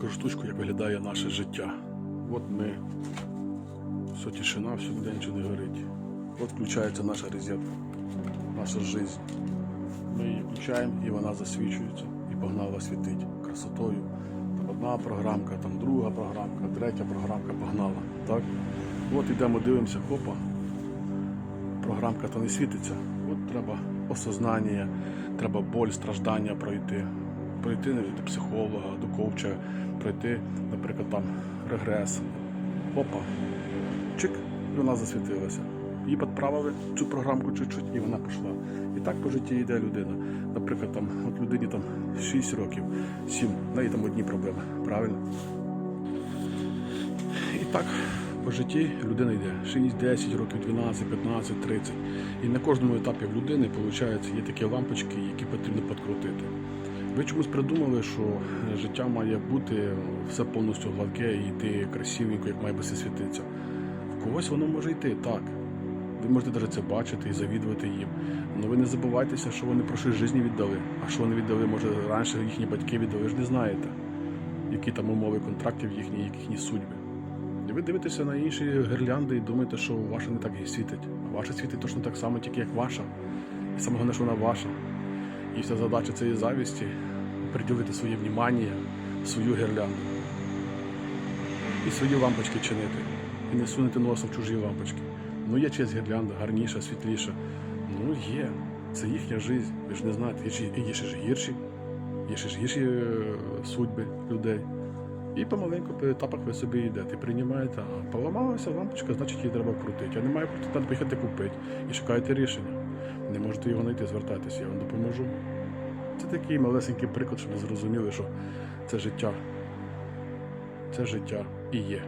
покажу штучку, як виглядає наше життя. От ми. Все тишина, все ніде нічого не горить. От включається наша розетка, наша життя. Ми її включаємо і вона засвічується і погнала світить красотою. Там одна програмка, там друга програмка, третя програмка погнала. Так? От йдемо, дивимося, хопа. Програмка то не світиться. От треба осознання, треба боль, страждання пройти. Пройти до психолога, до коуча, пройти, наприклад, там регрес. Опа. Чик, і вона засвітилася. Її підправили цю програмку чуть-чуть, і вона пішла. І так по житті йде людина. Наприклад, там, от людині там 6 років, 7, в неї там одні проблеми. Правильно? І так по житті людина йде 6, 10 років, 12, 15, 30. І на кожному етапі в людини, виходить, є такі лампочки, які потрібно підкрутити. Ви чомусь придумали, що життя має бути все повністю гладке і йти красивенько, як має би все світитися. В когось воно може йти так. Ви можете навіть це бачити і завідувати їм. Але ви не забувайтеся, що вони про щось житті віддали. А що вони віддали, може, раніше їхні батьки віддали, ви ж не знаєте, які там умови контрактів їхні, які їхні судьби. І ви дивитеся на інші гірлянди і думаєте, що ваша не так і світить. А ваша світить точно так само, тільки як ваша. І саме головне, що вона ваша. І вся задача цієї завісті приділити своє внимання, свою гірлянду. І свої лампочки чинити. І не сунути носом чужі лампочки. Ну є чиясь гірлянда, гарніша, світліша. Ну є. Це їхня життя. Ви ж не знаєте, є, ще- є ще ж гірші, є ще ж гірші е, судьби людей. І помаленьку по етапах ви собі йдете, приймаєте, а поламалася лампочка, значить її треба крутити. А немає крутити, треба поїхати купити і шукаєте рішення. Не можете його знайти, звертайтеся, я вам допоможу. Це такий малесенький приклад, щоб ви зрозуміли, що це життя. Це життя і є.